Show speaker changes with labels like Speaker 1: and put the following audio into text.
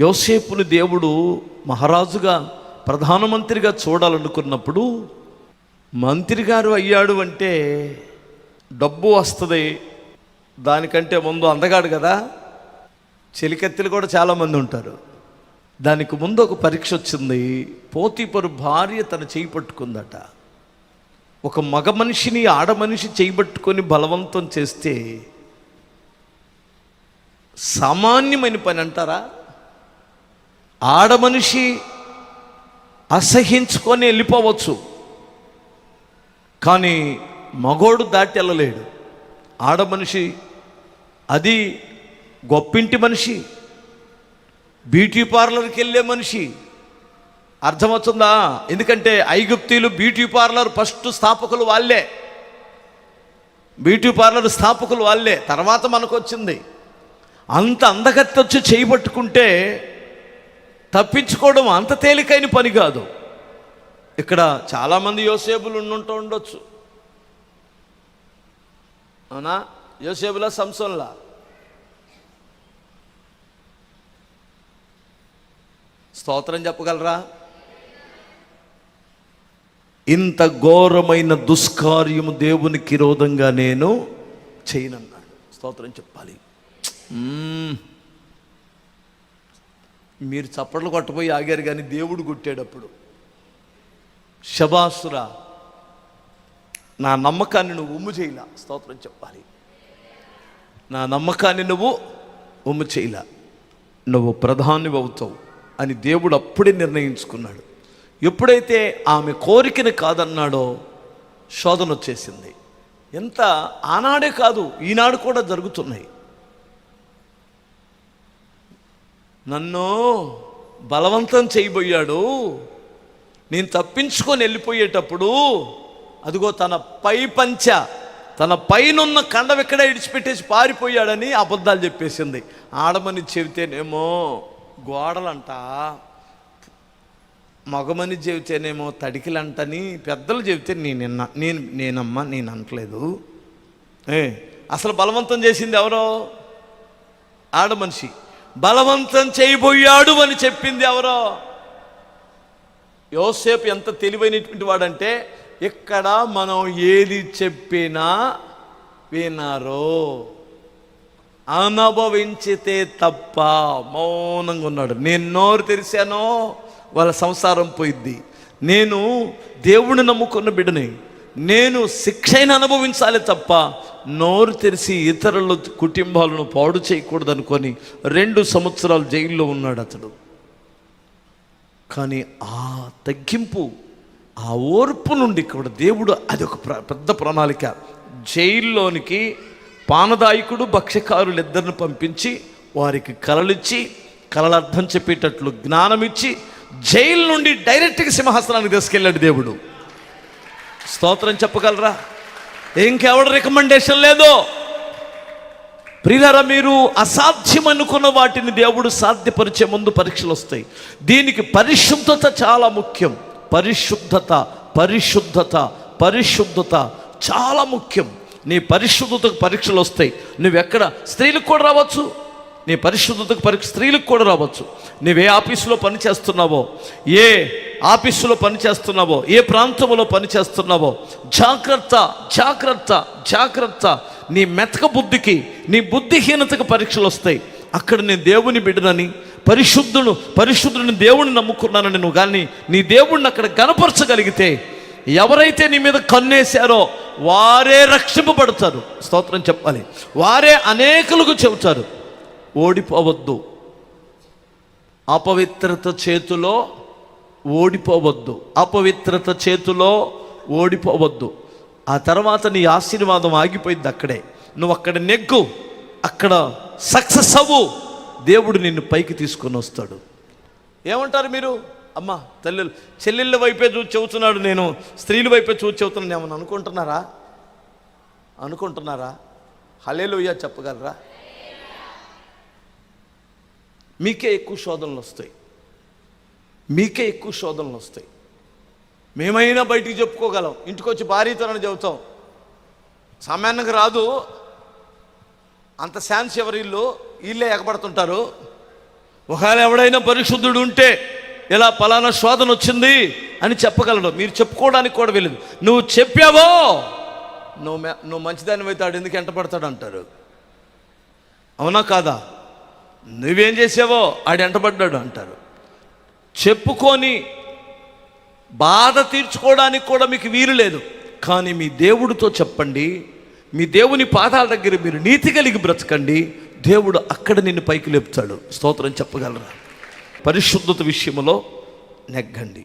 Speaker 1: యోసేపుని దేవుడు మహారాజుగా ప్రధానమంత్రిగా చూడాలనుకున్నప్పుడు మంత్రి గారు అయ్యాడు అంటే డబ్బు వస్తుంది. దానికంటే ముందు అందగాడు కదా. చెలికత్తెలు కూడా చాలామంది ఉంటారు. దానికి ముందు ఒక పరీక్ష వచ్చింది. పోతీపరు భార్య తన చేయి పట్టుకుందట. ఒక మగ మనిషిని ఆడ మనిషి చేయబట్టుకొని బలవంతం చేస్తే సామాన్యమైన పని అంటారా? ఆడ మనిషి అసహించుకొని వెళ్ళిపోవచ్చు. కానీ మగోడు దాటి వెళ్ళలేడు ఆడ మనిషి అది గొప్పింటి మనిషి బ్యూటీ పార్లర్కి వెళ్ళే మనిషి. అర్థమవుతుందా? ఎందుకంటే ఐగుప్తీలు బ్యూటీ పార్లర్ ఫస్ట్ స్థాపకులు వాళ్ళే. బ్యూటీ పార్లర్ స్థాపకులు వాళ్ళే. తర్వాత మనకు వచ్చింది అంత అందగత్తి వచ్చి చేయబట్టుకుంటే తప్పించుకోవడం అంత తేలికైన పని కాదు. ఇక్కడ చాలామంది యోసేపులు ఉండుంటూ ఉండొచ్చు. అవునా? యోసేపులా సంసంలా స్తోత్రం చెప్పగలరా? ఇంత ఘోరమైన దుష్కార్యము దేవునికి విరోధంగా నేను చేయనన్నాడు స్తోత్రం చెప్పాలి. మీరు చప్పట్లు కొట్టపోయి ఆగారు కానీ దేవుడు కొట్టాడప్పుడు. శబాసురా నా నమ్మకాన్ని నువ్వు ఉమ్ము చేయలా. స్తోత్రం చెప్పాలి. నా నమ్మకాన్ని నువ్వు ఉమ్ము చేయలా. నువ్వు ప్రధాని అవుతావు అని దేవుడు అప్పుడే నిర్ణయించుకున్నాడు. ఎప్పుడైతే ఆమె కోరికని కాదన్నాడో శోధన వచ్చేసింది. ఎంత ఆనాడే కాదు ఈనాడు కూడా జరుగుతున్నాయి. నన్ను బలవంతం చేయబోయాడు. నేను తప్పించుకొని వెళ్ళిపోయేటప్పుడు అదిగో తన పై పంచ తన పైనున్న కండం ఎక్కడ ఇడిచిపెట్టేసి పారిపోయాడని అబద్ధాలు చెప్పేసింది. ఆడమని చెబితేనేమో గోడలంట మగమని చెబితేనేమో తడికిలంటని పెద్దలు చెబితే నేను నేను నేనమ్మా నేను అనట్లేదు. ఏ అసలు బలవంతం చేసింది ఎవరో? ఆడ మనిషి బలవంతం చేయబోయాడు అని చెప్పింది ఎవరో. యోసేపు ఎంత తెలివైనటువంటి వాడంటే ఇక్కడ మనం ఏది చెప్పినా వినరు. అనుభవించితే తప్ప మౌనంగా ఉన్నాడు. నేను నోరు తెరిచానో వాళ్ళ సంసారం పోయిద్ది. నేను దేవుణ్ణి నమ్ముకున్న బిడ్డని నేను శిక్ష అనుభవించాలి తప్ప నోరు తెరిచి ఇతరుల కుటుంబాలను పాడు చేయకూడదు అనుకొని రెండు సంవత్సరాలు జైల్లో ఉన్నాడు అతడు. కానీ ఆ తగ్గింపు ఆ ఓర్పు నుండి కూడా దేవుడు అది ఒక ప్ర- పెద్ద ప్రణాళిక. జైల్లోనికి పానదాయకుడు భక్ష్యకారులు ఇద్దరిని పంపించి వారికి కలలిచ్చి కలలు అర్థం చెప్పేటట్లు జ్ఞానమిచ్చి జైలు నుండి డైరెక్ట్గా సింహాసనానికి తీసుకెళ్ళాడు దేవుడు. స్తోత్రం చెప్పగలరా? ఇంకెవడ రికమెండేషన్ లేదో? ప్రియులారా మీరు అసాధ్యం అనుకున్న వాటిని దేవుడు సాధ్యపరిచే ముందు పరీక్షలు వస్తాయి. దీనికి పరిశుద్ధత చాలా ముఖ్యం. పరిశుద్ధత పరిశుద్ధత పరిశుద్ధత చాలా ముఖ్యం. నీ పరిశుద్ధతకు పరీక్షలు వస్తాయి. నువ్వెక్కడ? స్త్రీలకు కూడా రావచ్చు. నీ పరిశుద్ధతకు పరీక్ష స్త్రీలకు కూడా రావచ్చు. నువ్వే ఆఫీసులో పని చేస్తున్నావో? ఏ ఆఫీసులో పనిచేస్తున్నావో ఏ ప్రాంతంలో పనిచేస్తున్నావో జాగ్రత్త జాగ్రత్త జాగ్రత్త. నీ మెతక బుద్ధికి నీ బుద్ధిహీనతకు పరీక్షలు వస్తాయి. అక్కడ నేను దేవుని బిడ్డనని పరిశుద్ధుడు పరిశుద్ధుడిని దేవుడిని నమ్ముకున్నానని నువ్వు కానీ నీ దేవుడిని అక్కడ గనపరచగలిగితే ఎవరైతే నీ మీద కన్నేశారో వారే రక్షింపబడతారు. స్తోత్రం చెప్పాలి. వారే అనేకులకు చెబుతారు. ఓడిపోవద్దు. అపవిత్రత చేతిలో ఓడిపోవద్దు. అపవిత్రత చేతిలో ఓడిపోవద్దు. ఆ తర్వాత నీ ఆశీర్వాదం ఆగిపోయింది అక్కడే. నువ్వు అక్కడ నెగ్గు. అక్కడ సక్సెస్ అవ్వు. దేవుడు నిన్ను పైకి తీసుకొని వస్తాడు. ఏమంటారు మీరు? అమ్మ తల్లి చెల్లెళ్ళ వైపే చూసి చెబుతున్నాడు నేను. స్త్రీల వైపే చూసి చెబుతున్నాను. ఏమని అనుకుంటున్నారా? అనుకుంటున్నారా? హలేలుయ్యా చెప్పగలరా? మీకే ఎక్కువ శోధనలు వస్తాయి. మీకే ఎక్కువ శోధనలు వస్తాయి. మేమైనా బయటికి చెప్పుకోగలం. ఇంటికొచ్చి వచ్చి చెబుతాం. సామాన్యంగా రాదు. అంత శాన్స్ ఎవరి ఇల్లు? వీళ్ళే ఎగబడుతుంటారు. ఒకవేళ ఎవడైనా పరిశుద్ధుడు ఉంటే ఇలా పలానా శోధన వచ్చింది అని చెప్పగలడు. మీరు చెప్పుకోవడానికి కూడా వెళ్ళదు నువ్వు చెప్పావో? నువ్వు నువ్వు మంచిదాన్ని అవుతాడు ఎందుకు ఎంట పడతాడు అంటారు. అవునా కాదా? నువ్వేం చేసావో ఆడు ఎంటబడ్డాడు అంటారు. చెప్పుకొని బాధ తీర్చుకోవడానికి కూడా మీకు వీలు లేదు. కానీ మీ దేవుడితో చెప్పండి మీ దేవుని పాదాల దగ్గర మీరు నీతి కలిగి బ్రతకండి దేవుడు అక్కడ నిన్ను పైకి లేపుతాడు. స్తోత్రం చెప్పగలరా? పరిశుద్ధత విషయంలో నెగ్గండి.